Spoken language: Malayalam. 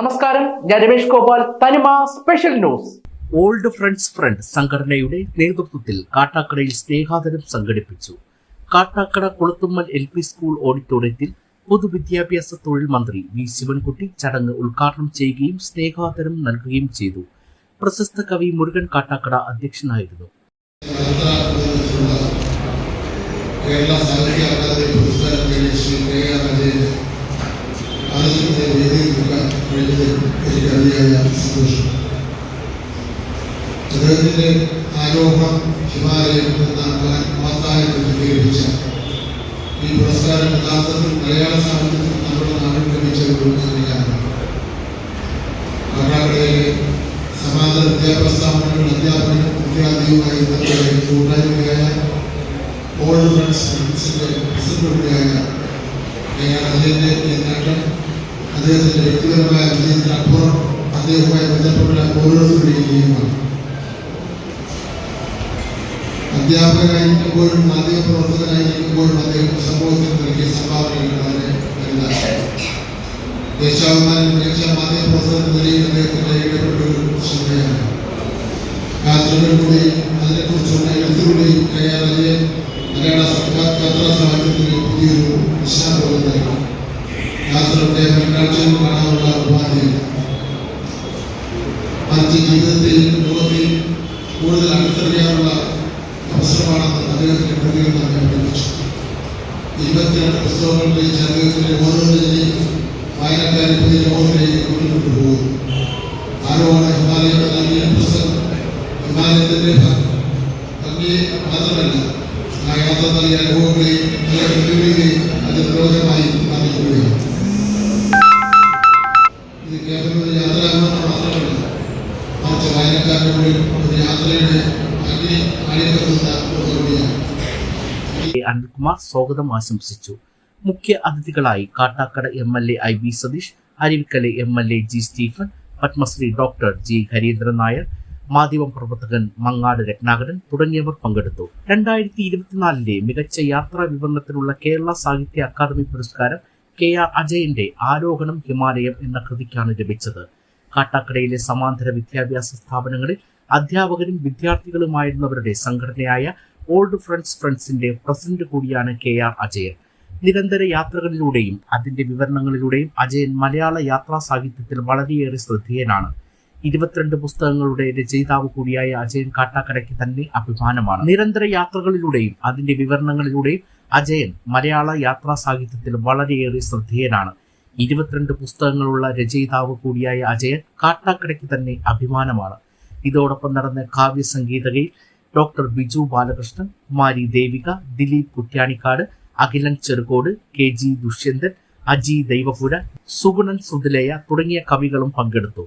നമസ്കാരം ഞാൻ Ramesh Gopal Thanima special news. Old friends friend സംഘടനയുടെ നേതൃത്വത്തിൽ കാട്ടാക്കടയിൽ സ്നേഹാദരം സംഘടിപ്പിച്ചു. Kattakada Kulathummal L P school ഓഡിറ്റോറിയത്തിൽ പൊതുവിദ്യാഭ്യാസ തൊഴിൽ മന്ത്രി വി ശിവൻകുട്ടി ചടങ്ങ് ഉദ്ഘാടനം ചെയ്യുകയും സ്നേഹാദരം നൽകുകയും ചെയ്തു. പ്രശസ്ത കവി മുരുകൻ കാട്ടാക്കട അധ്യക്ഷനായിരുന്നു. കേരള സാഹിത്യ സന്തോഷം. അദ്ദേഹത്തിന്റെ ആരോഹണം ഹിമാലയം എന്ന മഹത്തായ പ്രസിദ്ധീകരിച്ച ഈ പുരസ്കാരം യഥാർത്ഥത്തിൽ മലയാള സാഹിത്യത്തിൽ നമ്മുടെ നാടിൽ ലഭിച്ച ഒരു അംഗീകാരമാണ് കർണാടകയിലെ സമാന്തര വിദ്യാഭ്യാസ സ്ഥാപനങ്ങൾ അധ്യാപനം വിദ്യാർത്ഥിയുമായി ബന്ധപ്പെട്ട കൂട്ടായ്മയായ ഓൾഡ് ഫ്രണ്ട്സ് ഫ്രണ്ട്സിന്റെ പ്രസിഡന്റ് കൂടിയായ കെ ആർ അജയന്റെ ഈ നേട്ടം അദ്ദേഹത്തിന്റെ വ്യക്തിപരമായ വിജയത്തിനപ്പുറം അദ്ദേഹവുമായി ബന്ധപ്പെട്ട ഓരോരുത്തരുടെയും വിജയമാണ് അധ്യാപകനായിരിക്കുമ്പോഴും മാധ്യമ പ്രവർത്തകനായിരിക്കുമ്പോഴും അദ്ദേഹം സമൂഹത്തിന് നൽകിയ സംഭാവനകൾ വളരെ വലുതാണ് ദേശാഭിമാനം മികച്ച മാധ്യമ പ്രവർത്തകൻ നിലയിൽ ശ്രദ്ധയാണ് യാത്രകളിലൂടെയും അതിനെക്കുറിച്ചുള്ള എഴുത്തുകളുടെയും കെ മലയാള സർക്കാർ യാത്രാ സാഹിത്യത്തിന് പുതിയൊരു ദിശാബോധം നൽകി. മറിച്ച് ജീവിതത്തെയും കൂടുതൽ അടുത്തറിയാനുള്ള അവസരമാണെന്ന് അദ്ദേഹത്തിന് കൃതികൾ നമ്മെ പഠിപ്പിച്ചു ഇരുപത്തിരണ്ട് പുസ്തകങ്ങളുടെയും അദ്ദേഹത്തിന്റെ ഓരോ രചനയും വായനക്കാരെ പുതിയ ലോകത്തിലേക്ക് കൊണ്ടുകൊണ്ടുപോകും ആരോഹണ ഹിമാലയം ഈ പുസ്തകം? ഹിമാലയത്തിന്റെ ഭംഗി മാത്രമല്ല ആ യാത്ര നൽകിയ അനുഭവങ്ങളെയും നല്ല വെല്ലുവിളികളെയും അത് പ്രയോജനമായി മാറിക്കൊള്ളുകയും ഇത് കേവലം ഒരു യാത്രാഭിമാനം മാത്രമല്ല വായനക്കാരുടെ അനിൽകുമാർ സ്വാഗതം ആശംസിച്ചു. മുഖ്യ അതിഥികളായി Kattakada M L A I B Satheesh Aruvikkara M L A G Stephen Padmashri doctor G Harindran Nair മാധ്യമ പ്രവർത്തകൻ മങ്ങാട് രത്നാകരൻ തുടങ്ങിയവർ പങ്കെടുത്തു. രണ്ടായിരത്തി ഇരുപത്തിനാലിലെ മികച്ച യാത്രാ വിവരണത്തിനുള്ള കേരള സാഹിത്യ അക്കാദമി പുരസ്കാരം കെ ആർ അജയന്റെ ആരോഹണം ഹിമാലയം എന്ന കൃതിക്കാണ് ലഭിച്ചത്. കാട്ടാക്കടയിലെ സമാന്തര വിദ്യാഭ്യാസ സ്ഥാപനങ്ങളിൽ അധ്യാപകരും വിദ്യാർത്ഥികളുമായിരുന്നവരുടെ സംഘടനയായ ഓൾഡ് ഫ്രണ്ട്സ് ഫ്രണ്ട്സിന്റെ പ്രസിഡന്റ് കൂടിയാണ് കെ ആർ അജയൻ. നിരന്തര യാത്രകളിലൂടെയും അതിന്റെ വിവരണങ്ങളിലൂടെയും അജയൻ മലയാള യാത്രാ സാഹിത്യത്തിൽ വളരെയേറെ ശ്രദ്ധേയനാണ്. ഇരുപത്തിരണ്ട് പുസ്തകങ്ങളുടെ രചയിതാവ് കൂടിയായ അജയൻ കാട്ടാക്കടയ്ക്ക് തന്നെ അഭിമാനമാണ്. നിരന്തര യാത്രകളിലൂടെയും അതിന്റെ വിവരണങ്ങളിലൂടെയും അജയൻ മലയാള യാത്രാ സാഹിത്യത്തിൽ വളരെയേറെ ശ്രദ്ധേയനാണ്. ഇരുപത്തിരണ്ട് പുസ്തകങ്ങളുള്ള രചയിതാവ് കൂടിയായ അജയൻ കാട്ടാക്കടയ്ക്ക് തന്നെ അഭിമാനമാണ്. ഇതോടൊപ്പം നടന്ന കാവ്യ സംഗീതകയിൽ doctor Biju Balakrishnan Kumari Devika Dileep Kuttiyanikkad Akhilan Cherukode K G Dushyanthan Aji Daivapura Sugunan Suthilaya തുടങ്ങിയ കവികളും പങ്കെടുത്തു.